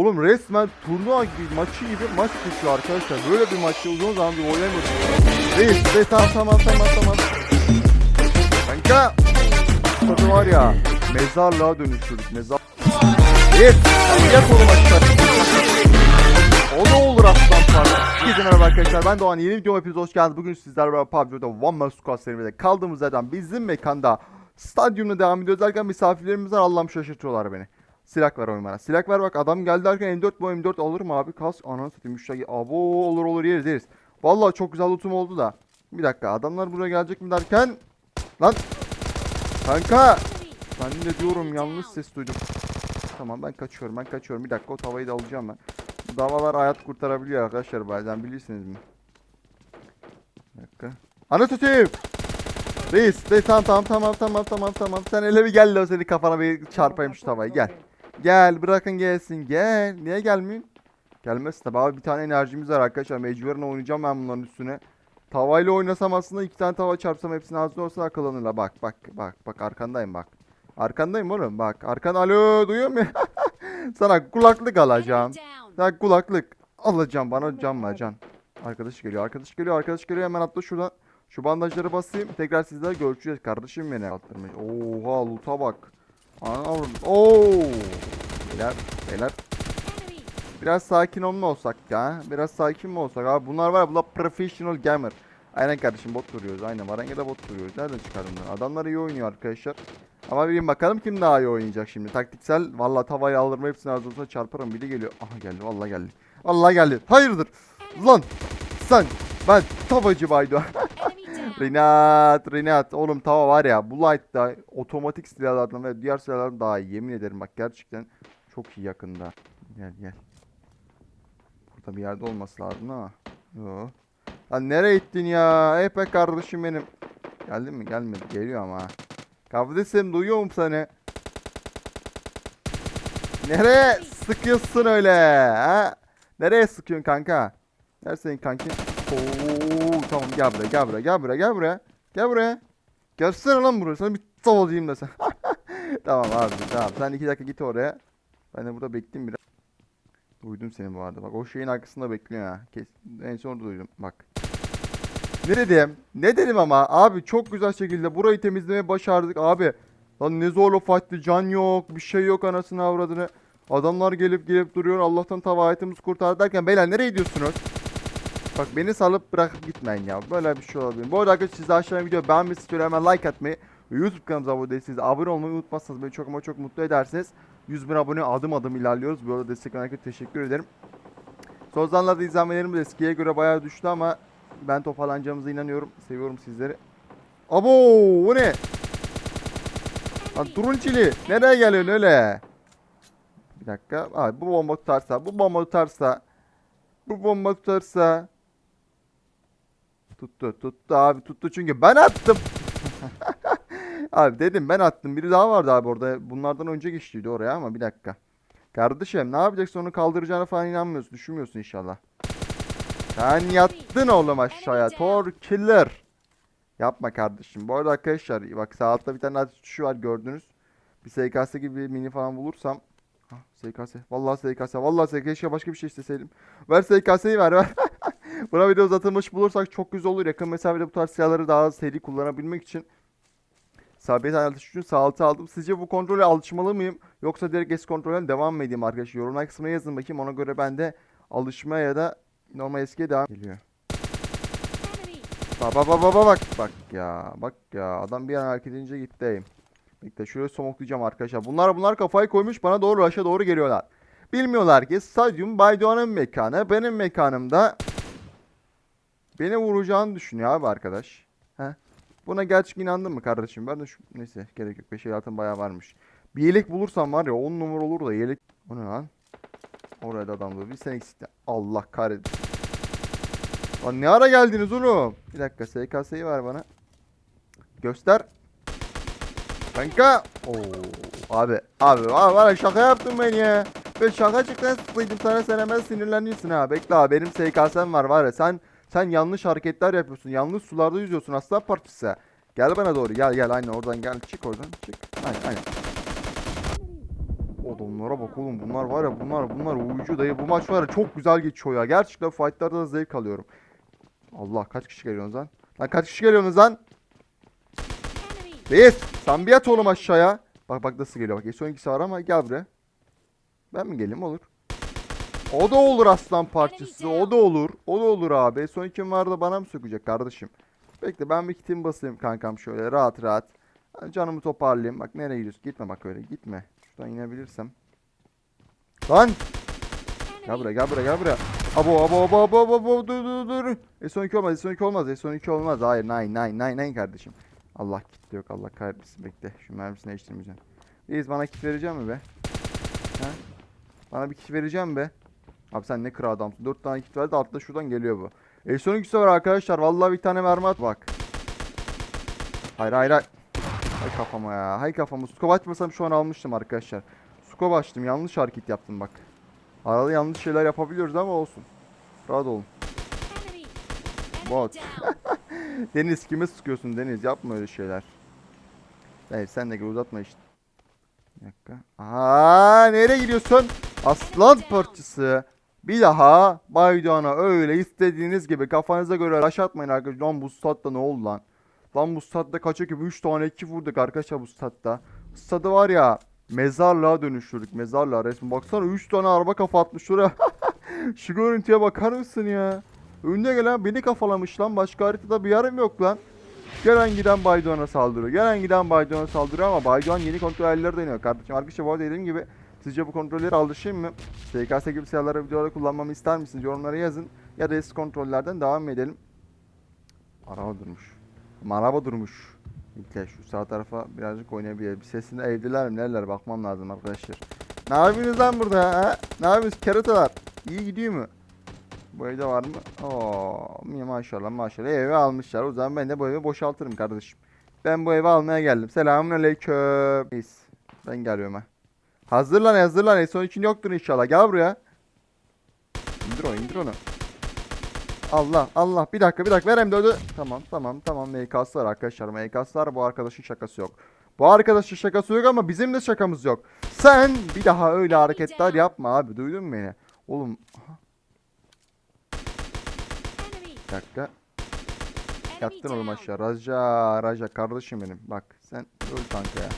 Oğlum resmen turnuva gibi maçı gibi maç geçiyor arkadaşlar. Böyle bir maçı uzun zamandır oynamıyordum. Reis, reis tamam tamam tamam tamam. Kanka. Tadı var ya. Mezarlığa dönüştürdük mezar. Sen yap oğlum aşağı. O da olur aslan parça. Herkese merhaba arkadaşlar ben Doğan yeni videoma hepiniz hoş geldiniz. Bugün sizlerle beraber PUBG'de One Man Squad serimizde kaldığımız yerden bizim mekanda stadyumda devam ediyoruz derken misafirlerimiz var Allah'ım şaşırtıyorlar beni. Silah ver oyun bana. Silah ver bak adam geldi derken M4 bu M4 alır mı abi? Kas ananı satayım müşteri. Abo olur olur yeriz yeriz. Vallahi çok güzel lootum oldu da. Bir dakika adamlar buraya gelecek mi derken. Lan. Kanka. Ben de diyorum yanlış ses duydum. Tamam ben kaçıyorum ben kaçıyorum. Bir dakika o tavayı da alacağım ben. Davalar hayat kurtarabiliyor arkadaşlar bazen bilirsiniz mi? Bir dakika. Ana tutayım. Reis, reis tamam tamam tamam tamam tamam tamam. Sen hele bir gel o seni kafana bir çarpayım şu tavayı gel. Gel bırakın gelsin gel. Niye gelmiyorsun? Gelmez tabi abi bir tane enerjimiz var arkadaşlar. Mecburen oynayacağım ben bunların üstüne. Tavayla oynasam aslında iki tane tava çarpsam hepsini ağzına olsa akıllanırlar. Bak bak bak bak arkandayım bak. Arkandayım oğlum bak. Arkan alo duyuyor musun? Sana kulaklık alacağım. Sana kulaklık alacağım bana can ver can. Arkadaş geliyor arkadaş geliyor arkadaş geliyor hemen atla şuradan. Şu bandajları basayım. Tekrar sizler görüşeceğiz. Kardeşim beni attırmış. Oha loot'a bak. Ana avrum. Oo. Beyler beyler. Biraz sakin olma olsak ya. Biraz sakin mi olsak abi? Bunlar var ya bunlar professional gamer. Aynen kardeşim bot duruyoruz. Aynen Varanga'da bot duruyoruz. Nereden çıkardın bunu? Adamlar iyi oynuyor arkadaşlar. Ama bilin bakalım kim daha iyi oynayacak şimdi. Taktiksel valla tavayı aldırma hepsini ağzına çarparım. Biri geliyor. Aha geldi vallahi geldi. Vallahi geldi. Hayırdır? Lan sen ben tavacı baydı. Renat, Renat. Oğlum tava var ya bu light'ta otomatik silahlardan ve diğer silahlardan daha iyi. Yemin ederim bak gerçekten çok iyi yakında. Gel gel. Burada bir yerde olması lazım ama. Yo. Lan nereye gittin ya? Ey be kardeşim benim. Geldin mi? Gelmedi. Geliyor ama. Kardeşim duyuyor mu seni? Nereye sıkıyorsun öyle? Ha? Nereye sıkıyorsun kanka? Nerede senin kankin? Oo, tamam gel buraya gel buraya gel buraya gel buraya. Gel buraya. Gelsene lan buraya. Sana bir tavalayayım da sen. tamam abi tamam. Sen iki dakika git oraya. Ben de burada bekleyeyim biraz. Duydum seni bu arada. Bak o şeyin arkasında bekliyor ha. Kes. En son duydum. Bak. Ne dedim? Ne dedim ama? Abi çok güzel şekilde burayı temizlemeye başardık abi. Lan ne zorlu fight'tı. Can yok. Bir şey yok anasını avradını. Adamlar gelip gelip duruyor. Allah'tan tava hayatımızı kurtardı derken beyler nereye gidiyorsunuz? Bak beni salıp bırakıp gitmeyin ya. Böyle bir şey olabilir. Bu arada arkadaşlar siz de aşağıya video beğenmeyi istiyorum. Hemen like atmayı YouTube kanalımıza abone değilseniz abone olmayı unutmazsanız beni çok ama çok mutlu edersiniz. 100 bin abone adım adım ilerliyoruz. Bu arada destek veren teşekkür ederim. Son zamanlarda izlenmelerimiz eskiye göre bayağı düştü ama ben toparlanacağımıza inanıyorum. Seviyorum sizleri. Abo bu ne? Lan turunçili nereye geliyorsun öyle? Bir dakika. Abi bu bomba tutarsa, bu bomba tutarsa, bu bomba tutarsa. Tuttu, tuttu abi tuttu çünkü ben attım. abi dedim ben attım. Biri daha vardı abi orada. Bunlardan önce geçtiydi oraya ama bir dakika. Kardeşim ne yapacaksın onu kaldıracağına falan inanmıyorsun. Düşünmüyorsun inşallah. Sen yattın oğlum aşağıya. Tor killer. Yapma kardeşim. Bu arada arkadaşlar bak sağ altta bir tane daha tuşu var gördünüz. Bir SKS gibi bir mini falan bulursam. Hah, SKS. Vallahi SKS. Vallahi SKS. Başka bir şey isteseydim. Ver SKS'yi ver ver. Buna video uzatılmış bulursak çok güzel olur. Yakın mesafede bu tarz silahları daha seri kullanabilmek için sabit ayarlatış için sağ aldım. Sizce bu kontrole alışmalı mıyım? Yoksa direkt eski kontrolden devam mı edeyim arkadaşlar? Yorumlar kısmına yazın bakayım. Ona göre ben de alışmaya ya da normal eskiye devam geliyor. Bak bak bak bak bak bak ya bak ya adam bir an hareket edince gitti. Bekle şöyle somoklayacağım arkadaşlar. Bunlar bunlar kafayı koymuş bana doğru aşağı doğru geliyorlar. Bilmiyorlar ki stadyum Baydoğan'ın mekanı benim mekanımda beni vuracağını düşünüyor abi arkadaş. He? Buna gerçek inandın mı kardeşim? Ben de şu neyse gerek yok. 5 altın bayağı varmış. Bir yelek bulursam var ya 10 numara olur da yelek. O ne lan? Oraya da adam. Bir sen eksikti. Allah kahretsin. Lan ne ara geldiniz oğlum? Bir dakika SKS'yi ver bana. Göster. Kanka. Oo abi. Abi abi şaka yaptın beni ya. Ben şaka çıktı sıkıydım sana sen hemen sinirleniyorsun ha. Bekle abi benim SKS'm var var ya sen sen yanlış hareketler yapıyorsun. Yanlış sularda yüzüyorsun aslan partisi. Gel bana doğru gel gel aynen oradan gel çık oradan çık. Aynen aynen. Adamlara bak oğlum bunlar var ya bunlar bunlar uyucu dayı bu maç var ya çok güzel geçiyor ya. Gerçekten fightlarda da zevk alıyorum. Allah kaç kişi geliyorsunuz lan? Lan kaç kişi geliyorsunuz lan? Reis sen bir yat oğlum aşağıya. Bak bak nasıl geliyor bak. S12'si var ama gel buraya. Ben mi geleyim olur. O da olur aslan parçası. O da olur. O da olur abi. S12'm var da bana mı sökecek kardeşim? Bekle ben bir kitimi basayım kankam şöyle rahat rahat. Ben Canımı toparlayayım. Bak nereye gidiyorsun? Gitme bak öyle gitme. Şuradan inebilirsem. Lan! Gel buraya gel buraya gel buraya. Abo abo abo abo abo abo dur dur dur. S12 olmaz S12 olmaz S12 olmaz. Hayır nine nine nine nine kardeşim. Allah kitle yok Allah kahretsin bekle. Şu mermisini değiştirmeyeceğim. Reis bana kit verecek mi be? Ha? Bana bir kit vereceğim be. Abi sen ne kral adamsın. 4 tane kit verdi altta şuradan geliyor bu. S12'si var arkadaşlar. Vallahi bir tane mermi at bak. Hayır hayır hayır. Hay kafama ya. Hay kafama. Scope açmasam şu an almıştım arkadaşlar. Scope açtım. Yanlış hareket yaptım bak. Arada yanlış şeyler yapabiliyoruz ama olsun. Rahat olun. Bot. Deniz kime sıkıyorsun Deniz? Yapma öyle şeyler. Hayır sen de gel uzatma işte. Bir dakika. Aa nereye gidiyorsun? Aslan parçası. Bir daha Baydoğan'a öyle istediğiniz gibi kafanıza göre rush arkadaşlar. Lan bu statta ne oldu lan? Lan bu statta kaç ekip? 3 tane ekip vurduk arkadaşlar bu statta. Stadı var ya mezarlığa dönüştürdük mezarlığa resmen. Baksana 3 tane araba kafa atmış şuraya. Şu görüntüye bakar mısın ya? Önüne gelen beni kafalamış lan. Başka haritada bir yerim yok lan. Gelen giden Baydoğan'a saldırıyor. Gelen giden Baydoğan'a saldırıyor ama Baydoğan yeni kontrolleri deniyor kardeşim. Arkadaşlar bu arada dediğim gibi sizce bu kontrolleri alışayım mı? SKS gibi silahları videolarda kullanmamı ister misiniz? Yorumlara yazın. Ya da eski kontrollerden devam edelim. Araba durmuş. Ama araba durmuş. İlk şu sağ tarafa birazcık oynayabilir. Bir sesinde evdeler mi neler bakmam lazım arkadaşlar. Ne yapıyorsunuz lan burada ha? Ne yapıyorsunuz keratalar? İyi gidiyor mu? Bu evde var mı? Oo, maşallah maşallah evi almışlar. O zaman ben de bu evi boşaltırım kardeşim. Ben bu evi almaya geldim. Selamun aleyküm. Reis, Ben geliyorum ha. Hazırlan hazırlan. Son için yoktur inşallah. Gel buraya. İndir onu indir onu. Allah Allah bir dakika bir dakika ver M4'ü. Tamam tamam tamam MK'sı var arkadaşlar. MK'sı var bu arkadaşın şakası yok. Bu arkadaşın şakası yok ama bizim de şakamız yok. Sen bir daha öyle hareketler yapma abi duydun mu beni? Oğlum aha, bir dakika. Yattın oğlum aşağı. Raja, Raja kardeşim benim. Bak sen öl kanka ya.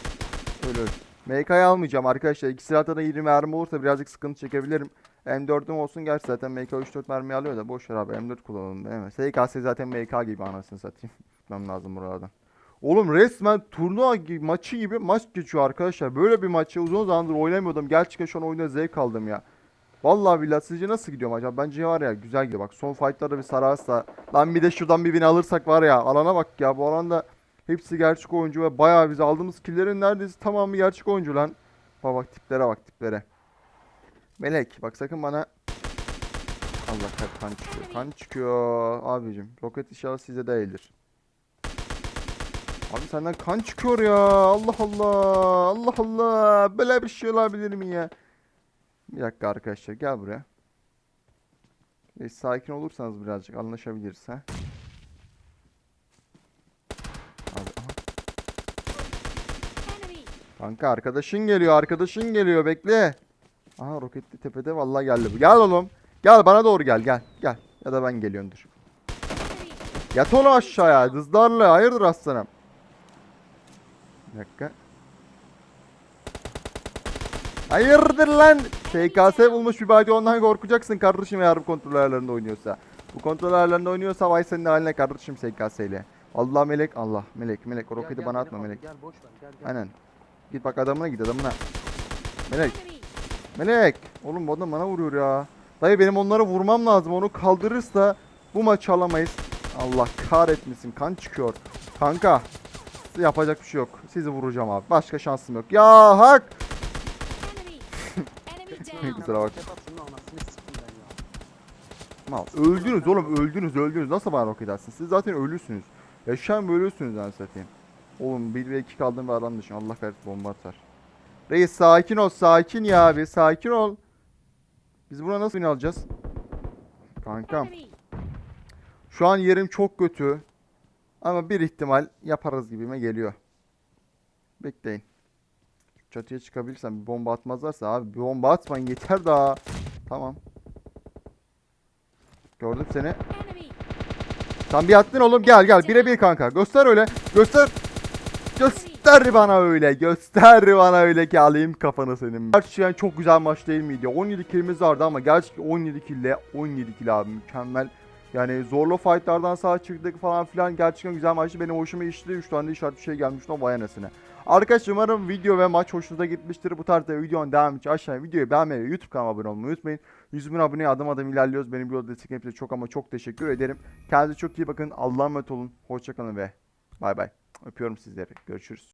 Öl öl. MK'yı almayacağım arkadaşlar. İki silahta da 20 mermi olursa birazcık sıkıntı çekebilirim. M4'üm olsun gerçi zaten MK 3-4 mermi alıyor da boş ver abi M4 kullanalım değil mi? SKS zaten MK gibi anasını satayım. Gitmem lazım buralardan. Oğlum resmen turnuva gibi, maçı gibi maç geçiyor arkadaşlar. Böyle bir maçı uzun zamandır oynamıyordum. Gerçekten şu an oyunda zevk aldım ya. Vallahi billahi sizce nasıl gidiyor maç? abi? Bence var ya güzel gidiyor. Bak son fightlarda bir sararsa. Lan bir de şuradan bir bin alırsak var ya. Alana bak ya. Bu alanda hepsi gerçek oyuncu ve bayağı biz aldığımız killerin neredeyse tamamı gerçek oyuncu lan. Bak bak tiplere bak tiplere. Melek bak sakın bana Allah kan, kan çıkıyor. Kan çıkıyor abicim. Roket inşallah size değildir. Abi senden kan çıkıyor ya. Allah Allah. Allah Allah. Böyle bir şey olabilir mi ya? Bir dakika arkadaşlar gel buraya. Ve sakin olursanız birazcık anlaşabiliriz ha. Abi, aha. Kanka arkadaşın geliyor arkadaşın geliyor bekle. Aha roketli tepede vallahi geldi bu. Gel oğlum. Gel bana doğru gel gel gel. Ya da ben geliyorumdur. Yat oğlum aşağıya hızlarla hayırdır aslanım. Bir dakika. Hayırdır lan? SKS bulmuş bir body ondan korkacaksın kardeşim eğer bu kontrol ayarlarında oynuyorsa. Bu kontrol ayarlarında oynuyorsa vay senin haline kardeşim SKS ile. Allah melek Allah melek melek o roketi gel, bana atma melek. Gel boş ver gel gel. Aynen. Git bak adamına git adamına. Melek. Melek. Oğlum bu adam bana vuruyor ya. Dayı benim onları vurmam lazım. Onu kaldırırsa bu maçı alamayız. Allah kahretmesin. Kan çıkıyor. Kanka. Yapacak bir şey yok. Sizi vuracağım abi. Başka şansım yok. Ya hak. Kusura bak. Mal. Öldünüz oğlum. Öldünüz öldünüz. Nasıl bana roket atsın? Siz zaten ölüsünüz. Yaşayan böyle ölüsünüz ben satayım. Oğlum 1 ve 2 kaldım ve alan dışına. Allah kahretsin bomba atar. Reis sakin ol. Sakin ya abi. Sakin ol. Biz buna nasıl win alacağız? Kankam. Şu an yerim çok kötü. Ama bir ihtimal yaparız gibime geliyor. Bekleyin. çatıya çıkabilirsem bir bomba atmazlarsa abi bir bomba atmayın yeter daha. Tamam. Gördüm seni. Sen bir attın oğlum gel gel birebir kanka. Göster öyle. Göster. Göster bana öyle. Göster bana öyle ki alayım kafanı senin. Gerçekten çok güzel maç değil miydi? 17 killimiz vardı ama gerçekten 17 kille 17 kill abi mükemmel. Yani zorlu fightlardan sağ çıktık falan filan gerçekten güzel maçtı. Benim hoşuma gitti. 3 tane de işaret bir şey gelmiş o vay anasını. Arkadaşlar umarım video ve maç hoşunuza gitmiştir. Bu tarzda videonun devamı için aşağıya videoyu beğenmeyi ve YouTube kanalıma abone olmayı unutmayın. 100 bin aboneye adım adım ilerliyoruz. Benim bu yolda için çok ama çok teşekkür ederim. Kendinize çok iyi bakın. Allah'a emanet olun. Hoşçakalın ve bay bay. Öpüyorum sizleri. Görüşürüz.